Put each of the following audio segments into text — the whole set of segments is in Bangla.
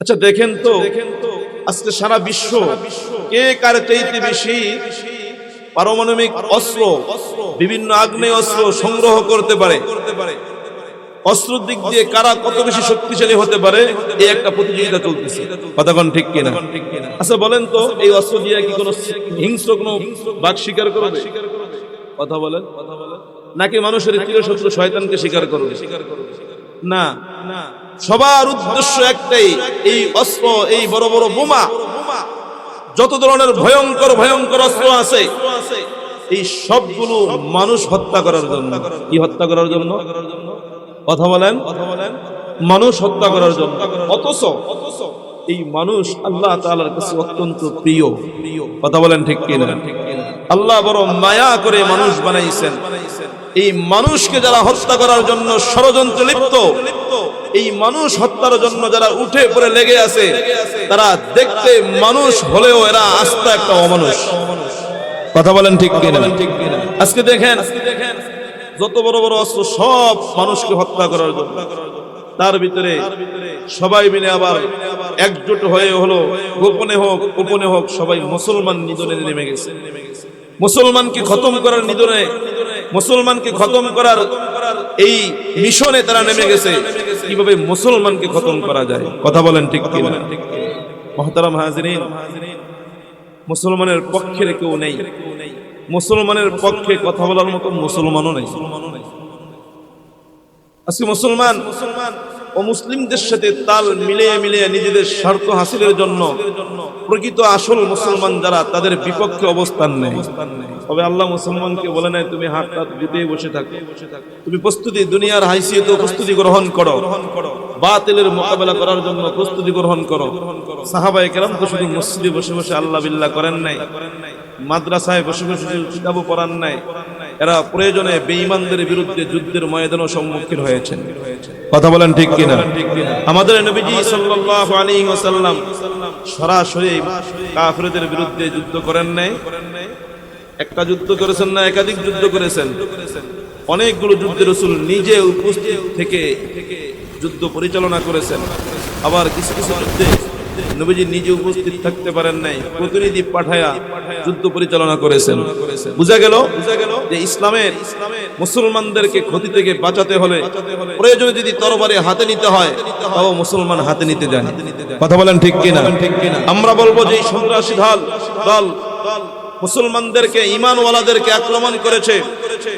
আচ্ছা দেখেন তো, আজকে সারা বিশ্ব কে কার চাইতে বেশি পারমাণবিক অস্ত্র, বিভিন্ন আগ্নেয় অস্ত্র সংগ্রহ করতে পারে? অস্ত্রের দিক দিয়ে কারা কত বেশি শক্তিশালী হতে পারে? এই একটা প্রতিযোগিতা চলতেছে। কথাক্ষণ ঠিক কিনা? আচ্ছা বলেন তো, এই অস্ত্র দিয়ে কি হিংস্র বাঘ করবে? কথা বলেন। নাকি মানুষের চিরশত্রু শয়তানকে স্বীকার করবে? না। সবার উদ্দেশ্য একটাই, এই অস্ত্র, এই বড় বড় বোমা। যত ধরনের ভয়ঙ্কর ভয়ঙ্কর অস্ত্র আছে, এই সবগুলো মানুষ হত্যা করার জন্য। কি হত্যা করার জন্য? কথা বলেন। মানুষ হত্যা করার জন্য। অথচ এই মানুষ আল্লাহ তাআলার কাছে অত্যন্ত প্রিয়। কথা বলেন ঠিক কিনা? আল্লাহ বড় মায়া করে মানুষ বানাইছেন। এই মানুষকে যারা হত্যা করার জন্য ষড়যন্ত্র লিপ্ত এই মানুষ হত্যার জন্য যারা উঠে পড়ে লেগে আছে তারা দেখতে মানুষ হলেও এরা আস্থা একটা অমানুষ। কথা বলেন ঠিক কিনা? আজকে দেখেন যত বড় বড় অস্ত্র সব মানুষকে হত্যা করার জন্য। তার ভিতরে সবাই মিলে আবার একজোট হয়ে হলো গোপনে হোক গোপনে হোক সবাই মুসলমান নিধনে নেমে গেছে। মুসলমানকে খতম করার নিধনে মুসলমানকে খতম করার এই মিশনে তারা নেমে গেছে। কীভাবে মুসলমানকে খতম করা যায়? কথা বলেন ঠিক কিনা? মহতারাম হাজরিন মুসলমানের পক্ষের কেউ নেই। মুসলমানের পক্ষে কথা বলার মতো মুসলমানও নেই। আজকে মুসলমান ও মুসলিমদের সাথে তাল মিলিয়ে মিলিয়ে নিজেদের স্বার্থ হাসিলের জন্য প্রকৃত আসল মুসলমান যারা, তাদের বিপক্ষে অবস্থান নেয়। তবে আল্লাহ মুসলমানকে বলে নাই, তুমি হাত হাত গুটিয়ে বসে থাকো। তুমি প্রস্তুতি দুনিয়ার হাইসিয়ত প্রস্তুতি গ্রহণ করো। বাতিলের মোকাবেলা করার জন্য প্রস্তুতি গ্রহণ করো। সাহাবায়ে কেরাম তো শুধু মসজিদে বসে বসে আল্লাহ বিল্লাহ করেন নাই, মাদ্রাসায় বসে বসে কিতাবও পড়ান নাই এরা প্রয়োজনে বেঈমানদের বিরুদ্ধে যুদ্ধের ময়দানও সম্মুখীন হয়েছেন। কথা বলেন ঠিক কিনা? আমাদের নবীজি সাল্লাল্লাহু আলাইহি ওয়াসাল্লাম সরাসরি কাফিরদের বিরুদ্ধে যুদ্ধ করেন নাই। একটা যুদ্ধ করেছেন না একাধিক যুদ্ধ করেছেন। অনেকগুলো যুদ্ধে রসুল নিজে উপস্থিত থেকে যুদ্ধ পরিচালনা করেছেন। আবার কিছু কিছু যুদ্ধে নবীজি নিজে উপস্থিত থাকতে পারেন নাই, প্রতিনিধি পাঠায়া যুদ্ধ পরিচালনা করেছেন। বুঝা গেল যে ইসলামের মুসলমানদেরকে ক্ষতি থেকে বাঁচাতে হলে প্রয়োজনে যদি তরবারে হাতে নিতে হয়, তাও মুসলমান হাতে নিতে যায় কথা বলেন ঠিক কিনা? আমরা বলব যে সন্ত্রাসী দল দল মুসলমানদেরকে ইমানওয়ালাদেরকে আক্রমণ করেছে।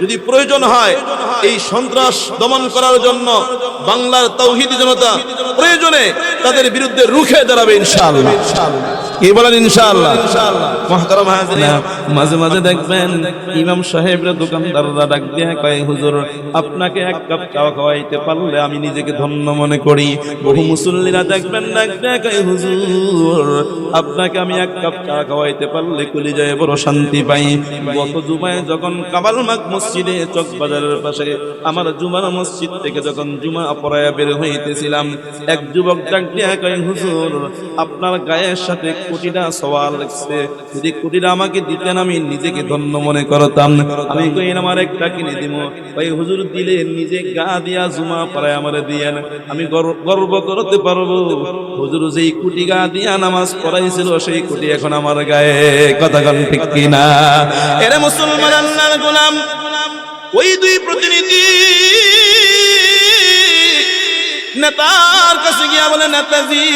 যদি প্রয়োজন হয় এই সন্ত্রাস দমন করার জন্য বাংলার তৌহিদ জনতা প্রয়োজনে তাদের বিরুদ্ধে রুখে দাঁড়াবে ইনশাআল্লাহ। কি বলেন ইনশাআল্লাহ? মহতারাম হাজিরা মাঝে মাঝে দেখবেন ইমাম সাহেবরা দোকানদাররা ডাক দিয়ে কয়, হুজুর, আপনাকে এক কাপ চা খাওয়াইতে পারলে আমি নিজেকে ধন্য মনে করি। বহু মুসল্লিরা দেখবেন ডাক দিয়ে কয়, হুজুর, আপনাকে আমি এক কাপ চা খাওয়াইতে পারলে কলিজায় বড় শান্তি পাই। গত জুমায় যখন কাবালমাক মসজিদে চকবাজারের পাশে আমার জুমার মসজিদ থেকে যখন জুমা পড়ায়া বের হইতেছিলাম, এক যুবক ডাক দিয়ে কয়, হুজুর, আপনার গায়ের সাথে কোটিটা সওয়াল লাগছে যদি কোটিটা আমাকে দিতেন আমি নিজেকে ধন্য মনে করতাম। আমি কই আমার একটা কিনে দিব। ভাই, হুজুর দিলে নিজে গা দিয়া জুমা পড়ায় আমারে দিয়েন। আমি গর্ব করতে পারব। হুজুর যেই কোটি গা দিয়া নামাজ পড়াইছিল, সেই কোটি এখন আমার গায়ে। কথা গান ঠিক কিনা? এরে মুসলমান আল্লাহর গোলাম, ওই দুই প্রতিনিধি নেতার কাছে গিয়া বলে, নেতাজি,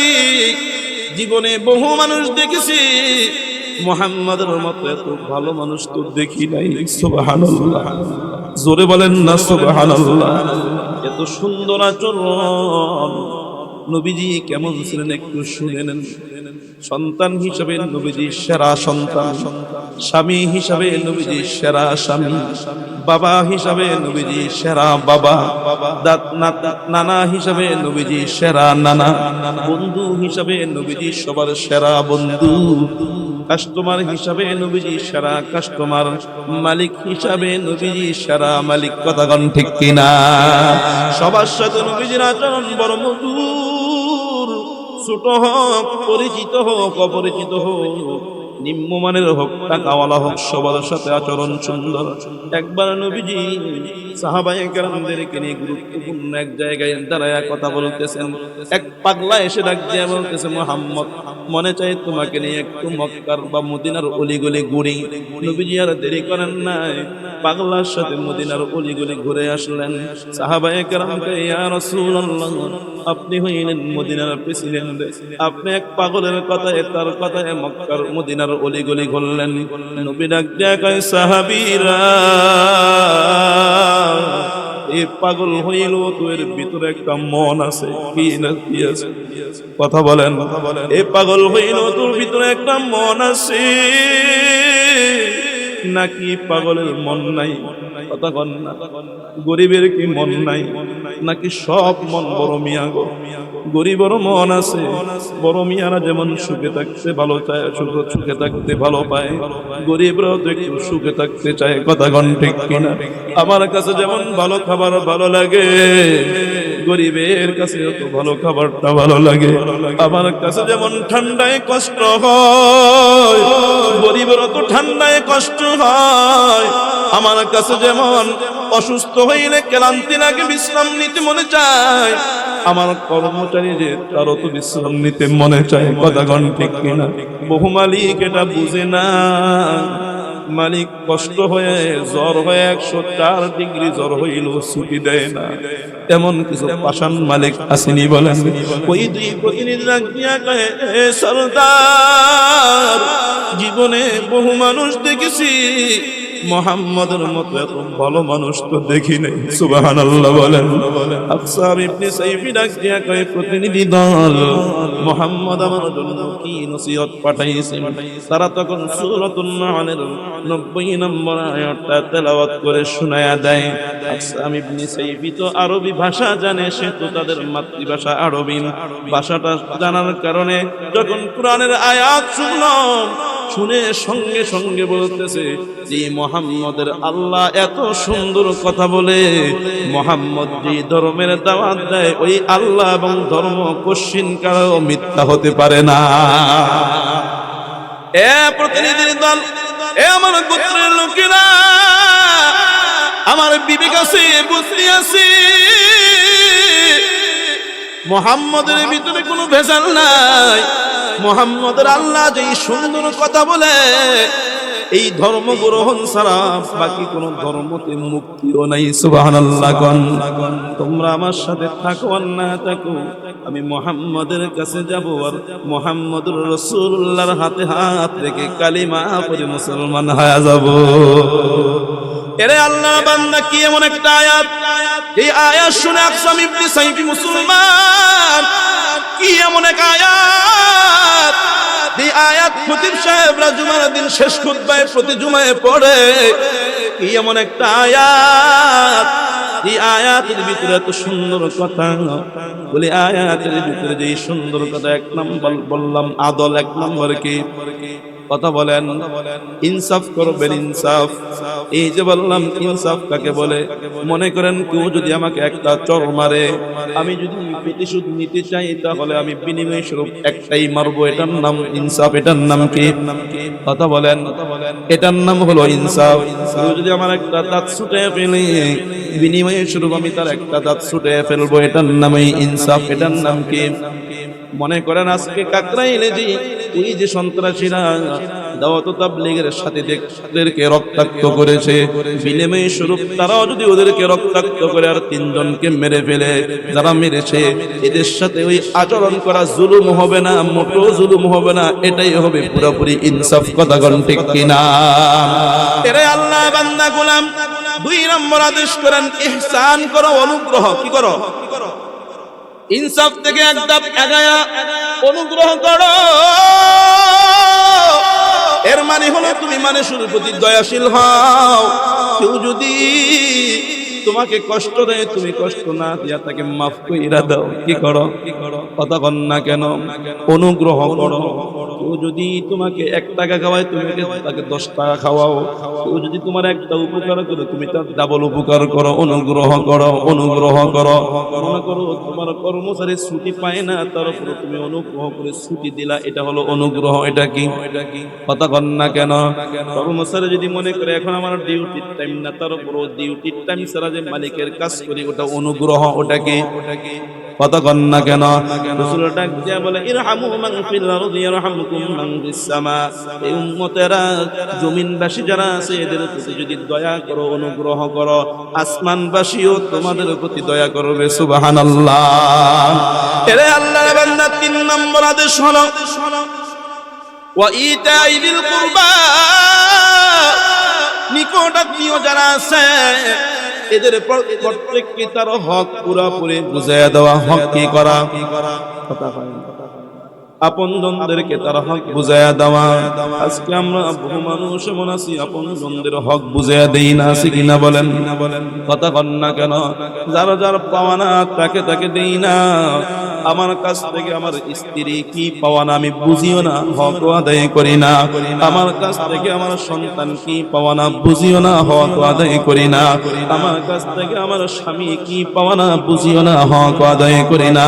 জীবনে বহু মানুষ দেখেছি। মোহাম্মদের মতো এত ভালো মানুষ তো দেখি নাই। সুবহানাল্লাহ। জোরে বলেন না, সুবহানাল্লাহ। এত সুন্দর আচরণ। নবীজি কেমন ছিলেন একটু শুনে নেন। সন্তান হিসাবে নবীজি সেরা সন্তান। স্বামী হিসাবে নবীজি সেরা স্বামী। বাবা হিসাবে নবীজি সেরা বাবা। নানা হিসাবে নবীজি সেরা নানা। বন্ধু হিসাবে নবীজি সবার সেরা বন্ধু। কাস্টমার হিসাবে নবীজি সেরা কাস্টমার, মালিক হিসাবে নবীজি সেরা মালিক, কথা কথাগণ ঠিক কিনা? সবার সাথে নবীজির আচরণ বড় মধুর। ছোট হোক, পরিচিত হোক, অপরিচিত হোক, নিম্নমানের হোক, টাকাওয়ালা হোক, সবার সাথে আচরণ সুন্দর। একবার নবীজি সাহাবাই কেরামদেরকে নিয়ে গুরুত্বপূর্ণ এক জায়গায় দাঁড়ায় কথা বলতেছেন। এক পাগলা এসে ডাক দিয়ে বলতেছে, মোহাম্মদ মনে চাই তোমাকে নিয়ে একটু মক্কার বা মদিনার অলিগলি ঘুরি। নবীজি আর দেরি করেন নাই। পাগলার সাথে মদিনার অলিগলি ঘুরে আসলেন। সাহাবাই কেরামকে, ইয়া রাসূলুল্লাহ, আপনি হইলেন মদিনার প্রেসিডেন্ট। আপনি এক পাগলের কথায়, তার কথায় মক্কার মদিনার অলিগলি ঘুরলেন। নবী ডাক সাহাবীরা এই পাগল হইল তো এর ভিতরে একটা মন আছে, কি না কি আছে? কথা বলেন, এ পাগল হইল তোর ভিতরে একটা মন আছে, নাকি পাগলের মন নাই? কথা কন না। গরিবের কি মন নাই? নাকি সব মন বড় মিয়া গো? গরিবেরও মন আছে। বড় মিয়ারা যেমন সুখে থাকতে ভালো চায়, সুখ সুখে থাকতে ভালো পায়। গরিবরাও তো একটু সুখে থাকতে চায়, কথা ঠিক কিনা? আমার কাছে যেমন ভালো খাবার ভালো লাগে, গরিবের কাছে তো ভালো খাবারটা ভালো লাগে। আমার কাছে যেমন ঠান্ডায় কষ্ট হয় গরিবের তো ঠান্ডায় কষ্ট হয়। আমার কাছে যেমন অসুস্থ হইলে ক্লান্তি লাগে বিশ্রাম নিতে মনে চায়। আমার কর্মচারী যে তারও তো বিশ্রাম নিতে মনে চায় কথা গণ ঠিক কিনা? বহু মালিক এটা বুঝে না। মালিক কষ্ট হয়ে জ্বর হয়ে একশো চার ডিগ্রি জ্বর হইল ছুটি দেয় না। এমন কিছু পাষাণ মালিক আসেনি বলেন। ওই দুই প্রতিনিধি ডাক দিয়া কয়ে, "এ সর্দার জীবনে বহু মানুষ দেখেছি। মোহাম্মদের মতো এত ভালো মানুষ তো দেখি নাই। সুবাহান আল্লাহ বলেন। আফসার ইবনে সাইফি ডাক দিয়া কয়, প্রতিনিধি দল, মোহাম্মদ আমার জন্য কি নসিহত পাঠাইছেন তারা তখন সূরাতুন নাহলের 90 নম্বর আয়াতটা তেলাওয়াত করে শোনায়া দেয়। আফসার ইবনে সাইফি তো আরবি ভাষা জানে, সে তো তাদের মাতৃভাষা আরবি। ভাষাটা জানার কারণে যখন কোরআনের আয়াত শুনলাম শুনে সঙ্গে সঙ্গে বলতেছে যে, মোহাম্মদের আল্লাহ এত সুন্দর কথা বলে, মোহাম্মদ যে ধর্মের দাওয়াত দেয়, ওই আল্লাহ এবং ধর্ম কশিন কারও মিথ্যা হতে পারে না। এ প্রতিনিধির দল, এ আমার গোত্রের লোকেরা, আমার বিবেক আছে, বুদ্ধি আছে। মোহাম্মদের ভিতরে কোনো ভেজাল নাই। মোহাম্মদের আল্লাহ যে সুন্দর কথা বলে, এই ধর্ম গ্রহণ ছাড়া বাকি কোন ধর্মতে মুক্তিও নাই। তোমরা আমার সাথে থাকো আর না থাকো, আমি মোহাম্মদের কাছে যাব আর মোহাম্মদুর রসুল্লাহর হাতে হাত রেখে কালিমা পরে মুসলমান হয়ে যাব। এরে আল্লাহ বান্দা, কি এমন একটা আয়াত? এই আয়াত শুনে আকসাম ইবনে সাইফি মুসলমান কি এমন এক আয়াত? এই আয়াত খতিব সাহেব জুমার দিন শেষ খুতবায় প্রতি জুমায় পড়ে। কি এমন একটা আয়াত? এই আয়াতের ভিতরে এত সুন্দর কথা। বলে, আয়াতের ভিতরে যে সুন্দর কথা, এক নম্বর বললাম, আদল এক নম্বর কি? কথা বলেন। ইনসাফ করবেন ইনসাফ। এই যে বললাম, ইনসাফ কাকে বলে? মনে করেন কেউ যদি আমাকে একটা চর মারে, আমি যদি প্রতিশোধ নিতে চাই, তাহলে আমি বিনিময় স্বরূপ একটাই মারবো। এটার নাম ইনসাফ। এটার নাম কি? কথা বলেন। এটার নাম হলো ইনসাফ। যদি আমার একটা দাঁত ছুটে ফেলে, বিনিময় স্বরূপ আমি তার একটা দাঁত ছুটে ফেলব। এটার নামই ইনসাফ। এটার নাম কি? মনে করেন আজকে কাকরাইলে যে ওই যে সন্ত্রাসীরা দাওয়াত তাবলীগের সাথে দেখদেরকে রক্তাক্ত করেছে। বিনিময় স্বরূপ তারাও যদি ওদেরকে রক্তাক্ত করে আর তিনজনকে মেরে ফেলে, যারা মেরেছে, এদের সাথে ওই আচরণ করা জুলুম হবে না, মোটেও জুলুম হবে না, এটাই হবে পুরোপুরি ইনসাফ কথা গণ ঠিক কিনা? এরে আল্লাহ বান্দা গোলাম, দুই নম্বর আদেশ করেন, ইহসান করো, অনুগ্রহ, কি করো? ইনসাফ থেকে একদম এগায়া, অনুগ্রহ করো। এর মানে হলো তুমি মানুষের প্রতি দয়াশীল হও। কেউ যদি তোমাকে কষ্ট দেয়, তুমি কষ্ট না দিয়া তাকে মাফ কইরা দাও। কি করো? কি কথা কন না কেন? অনুগ্রহ করো। কেউ যদি তোমাকে এক টাকা খাওয়ায়, তুমি তাকে- দশ টাকা খাওয়াও কেউ যদি তোমার একটা উপকার করে, তুমি তার ডাবল উপকার করো, অনুগ্রহ করো অনুগ্রহ করো। মনে করো, তোমার কর্মচারী ছুটি পায় না, তার উপর তুমি অনুগ্রহ করে ছুটি দিলা, এটা হলো অনুগ্রহ, এটা কি? এটা কি কথা কন না কেন? কর্মচারী যদি মনে করে, এখন আমার ডিউটির টাইম না, তার উপর ডিউটির টাইম ছাড়া যে মালিকের কাজ করি, ওটা অনুগ্রহ ওটা কি ওটা কি? কথা কন? না কেন মান মান জমিনবাসী যারা আছে, এদের প্রতি যদি দয়া করো, অনুগ্রহ করো, আসমানবাসীও তোমাদের প্রতি দয়া করবে, সুবহানাল্লাহ। এরে তিন নম্বর আদেশ হলো কুরবা। নিকটাত্মীয় যারা আছে এদের প্রত্যেক প্রত্যেককে তার হক পুরাপুরি বুঝাইয়া দেওয়া, হক কি করা? কথা হয় না। আপন জনদেরকে তার হক বুঝাইয়া দেওয়া। আজকে আমরা বহু মানুষ এমন আছি আপন জনদের হক বুঝাইয়া দেই না, আছি কিনা বলেন? কথা কন না কেন? যারা যার পাওয়া না, তাকে তাকে দেই না। আমার কাছ থেকে আমার স্ত্রী কি পাওয়া না আমি বুঝিও না, হক আদায় করি না। আমার কাছ থেকে আমার সন্তান কি পাওয়া না বুঝিও না, হক আদায় করি না। আমার কাছ থেকে আমার স্বামী কি পাওয়া না বুঝিও না, হক আদায় করি না।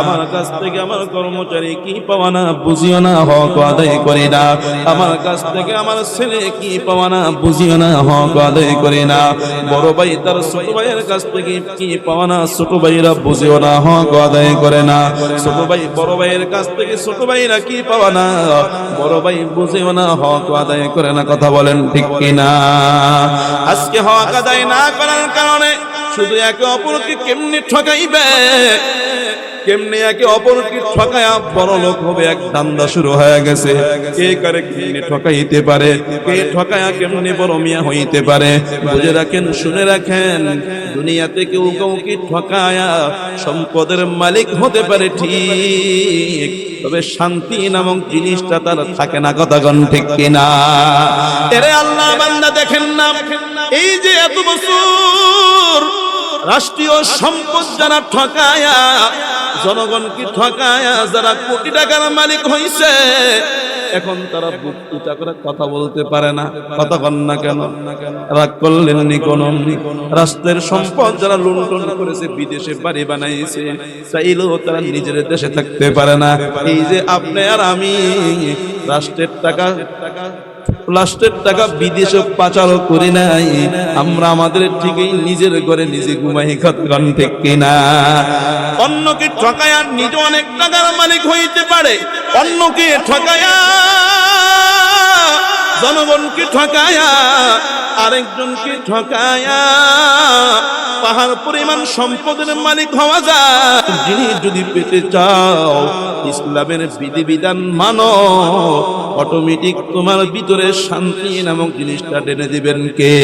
আমার কাছ থেকে আমার কর্মচারী কি পাওয়া না বুঝিও না, হক আদায় করি না। আমার কাছ থেকে আমার ছেলে কি পাওয়া না বুঝিও না, হক আদায় করি না। বড় ভাই তার ছোট ভাইয়ের কাছ থেকে কি পাওয়া না, ছোট ভাইরা বুঝিও না, হক আদায় করে না। ছোট ভাই, বড় ভাইয়ের কাছ থেকে ছোট ভাইরা কি পাওয়া না? বড় ভাই বুঝেও না, হক আদায় করে না, কথা বলেন ঠিক কিনা? আজকে হক আদায় না করার কারণে শুধু একে অপরকে কেমনি ঠকাইবে? কেমনি একে অপরকে ঠকায়া বড় লোক হবে এক ধান্দা শুরু হয়ে গেছে। কে কারে কেমনি ঠকাইতে পারে? কে ঠকায়া কেমনি বড় মিয়া হইতে পারে? বুঝে রাখেন, শুনে রাখেন, দুনিয়াতে কেউ কাউকে ঠকায়া সম্পদের মালিক হতে পারে ঠিক, তবে শান্তি নামক জিনিসটা তার থাকে না কথাগণ ঠিক কিনা। এরে আল্লাহ বান্দা, দেখেন না, এই যে এত বছর রাষ্ট্রীয় সম্পদ যারা ঠকায়া জনগণকে ঠকায়া? যারা কোটি টাকার মালিক হইছে, এখন তারা বুক উঁচা করে কথা বলতে পারে না। কথা কন না কেন? রাগ করলেন কোন রাষ্ট্রের সম্পদ যারা লুণ্ঠন করেছে, বিদেশে বাড়ি বানাইছে, চাইলেও তারা নিজের দেশে থাকতে পারে না। এই যে আপনি আর আমি, রাষ্ট্রের টাকা রাষ্ট্রের টাকা বিদেশে পাচারও করি নাই। আমরা আমাদের ঠিকই নিজের ঘরে নিজে ঘুমাই কতক্ষণ ঠিক কিনা অন্যকে ঠকায়া নিজে অনেক টাকার মালিক হইতে পারে। অন্যকে ঠকায়া, জনগণকে ঠকায়া, আরেকজনকে ঠকায়া। পাহাড় পরিমাণ সম্পদের মালিক হওয়া যায়। যিনি যদি পেতে চাও ইসলামের বিধিবিধান মানো। অটোমেটিক তোমার ভিতরে শান্তি নামক জিনিসটা টেনে দিবেন কে?